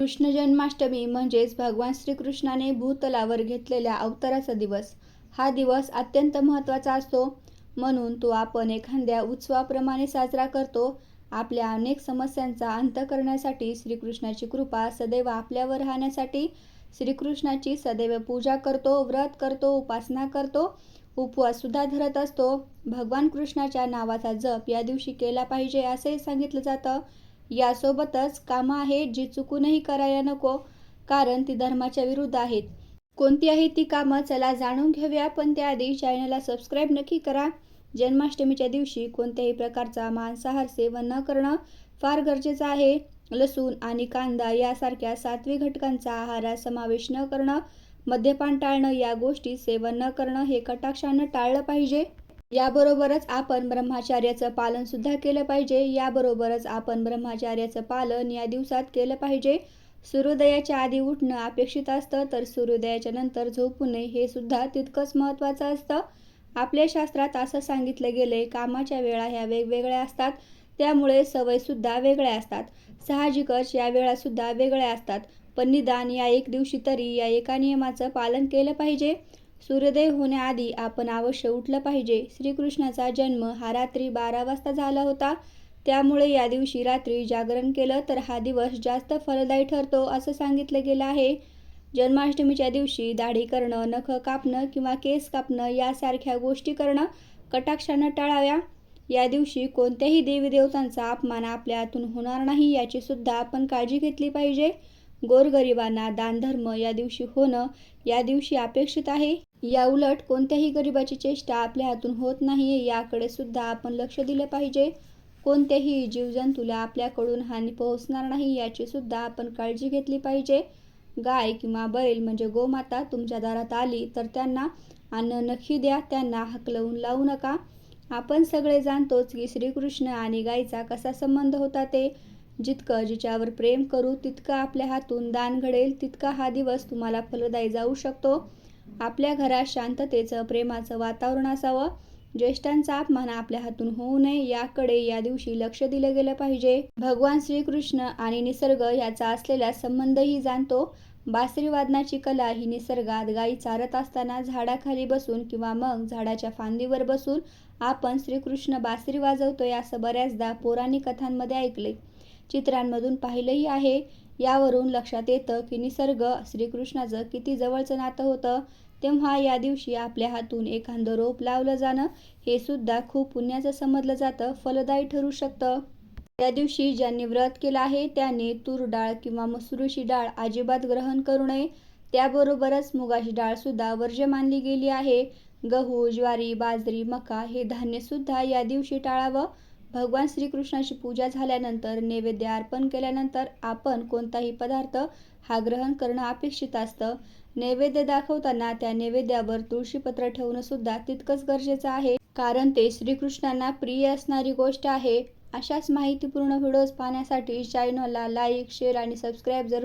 कृष्ण जन्माष्टमी म्हणजेच भगवान श्रीकृष्णाने भूतलावर घेतलेल्या अवताराचा दिवस. हा दिवस अत्यंत महत्त्वाचा असतो. म्हणून तो आपण एखाद्या उत्सवाप्रमाणे साजरा करतो. आपल्या अनेक समस्यांचा अंत करण्यासाठी श्रीकृष्णाची कृपा सदैव आपल्यावर राहण्यासाठी श्रीकृष्णाची सदैव पूजा करतो व्रत करतो उपासना करतो. उपवाससुद्धा धरत असतो. भगवान कृष्णाच्या नावाचा जप या दिवशी केला पाहिजे असंही सांगितलं जातं. यासोबतच कामं आहेत जी चुकूनही करायला नको कारण ती धर्माच्या विरुद्ध आहेत. कोणती आहे ती कामं चला जाणून घेऊया पण त्याआधी चॅनलला सबस्क्राईब नक्की करा. जन्माष्टमीच्या दिवशी कोणत्याही प्रकारचा मांसाहार सेवन न करणं फार गरजेचं आहे. लसूण आणि कांदा यासारख्या सात्विक घटकांचा आहारात समावेश न करणं मद्यपान टाळणं या गोष्टी सेवन न करणं हे कटाक्षानं टाळलं पाहिजे. याबरोबरच आपण ब्रह्मचार्याचं पालन सुद्धा केलं पाहिजे. याबरोबरच आपण ब्रह्मचार्याचं पालन या दिवसात केलं पाहिजे. सूर्योदयाच्या आधी उठणं अपेक्षित असतं तर सूर्योदयाच्या नंतर झोपू नये हे सुद्धा तितकंच महत्त्वाचं असतं. आपल्या शास्त्रात असं सांगितलं गेलंय कामाच्या वेळा ह्या वेगवेगळ्या असतात. त्यामुळे सवयसुद्धा वेगळ्या असतात. साहजिकच या वेळासुद्धा वेगळ्या असतात. पण निदान या एक दिवशी तरी या एका नियमाचं पालन केलं पाहिजे. सूर्योदय होण्याआधी आपण अवश्य उठलं पाहिजे. श्रीकृष्णाचा जन्म हा रात्री बारा वाजता झाला होता. त्यामुळे या दिवशी रात्री जागरण केलं तर हा दिवस जास्त फलदायी ठरतो असं सांगितलं गेलं आहे. जन्माष्टमीच्या दिवशी दाढी करणं नखं कापणं किंवा केस कापणं यासारख्या गोष्टी करणं कटाक्षानं टाळाव्या. या दिवशी कोणत्याही देवीदेवतांचा अपमान आपल्या हातून होणार नाही याची सुद्धा आपण काळजी घेतली पाहिजे. गोरगरिबांना दानधर्म या दिवशी होणं या दिवशी अपेक्षित आहे. या उलट कोणत्याही गरिबाची चेष्टा आपल्या हातून होत नाही याकडे सुद्धा आपण लक्ष दिलं पाहिजे. कोणत्याही जीवजंतूला आपल्याकडून हानी पोहोचणार नाही याची सुद्धा आपण काळजी घेतली पाहिजे. गाय किंवा बैल म्हणजे गोमाता तुमच्या दारात आली तर त्यांना अन्न नक्की द्या त्यांना हकलवून लावू नका. आपण सगळे जाणतोच की श्रीकृष्ण आणि गायीचा कसा संबंध होता ते. जितकं जिच्यावर प्रेम करू तितकं आपल्या हातून दान घडेल तितका हा दिवस तुम्हाला फलदायी जाऊ शकतो. आपल्या घरात शांततेचं प्रेमाचं वातावरण असावं. ज्येष्ठांचा अपमान आपल्या हातून होऊ नये याकडे या दिवशी लक्ष दिलं गेलं पाहिजे. भगवान श्रीकृष्ण आणि निसर्ग याचा असलेला संबंधही जाणतो. बासरी वादनाची कला ही निसर्गात गायी चारत असताना झाडाखाली बसून किंवा मग झाडाच्या फांदीवर बसून आपण श्रीकृष्ण बासरी वाजवतोय असं बऱ्याचदा पौराणिक कथांमध्ये ऐकले चित्रांमधून पाहिलंही आहे. यावरून लक्षात येतं की निसर्ग श्रीकृष्णाचं किती जवळचं नातं होतं. तेव्हा या दिवशी आपल्या हातून एखादं रोप लावलं जाणं हे सुद्धा खूप पुण्याचं समजलं जातं. फलदायी ठरू शकतं. त्या दिवशी ज्यांनी व्रत केलं आहे त्यांनी तूर डाळ किंवा मसुरीची डाळ अजिबात ग्रहण करू नये. त्याबरोबरच मुगाची डाळसुद्धा वर्ज्य मानली गेली आहे. गहू ज्वारी बाजरी मका हे धान्यसुद्धा या दिवशी टाळावं. भगवान श्रीकृष्णाची पूजा झाल्यानंतर नैवेद्य अर्पण केल्यानंतर आपण कोणताही पदार्थ हा ग्रहण करणं अपेक्षित असतं. नैवेद्य दाखवताना त्या नैवेद्यावर तुळशीपत्र ठेवणं सुद्धा तितकंच गरजेचं आहे. कारण ते श्रीकृष्णांना प्रिय असणारी गोष्ट आहे. अशाच माहितीपूर्ण व्हिडिओज पाहण्यासाठी चॅनलला लाईक शेअर आणि सबस्क्राईब जरूर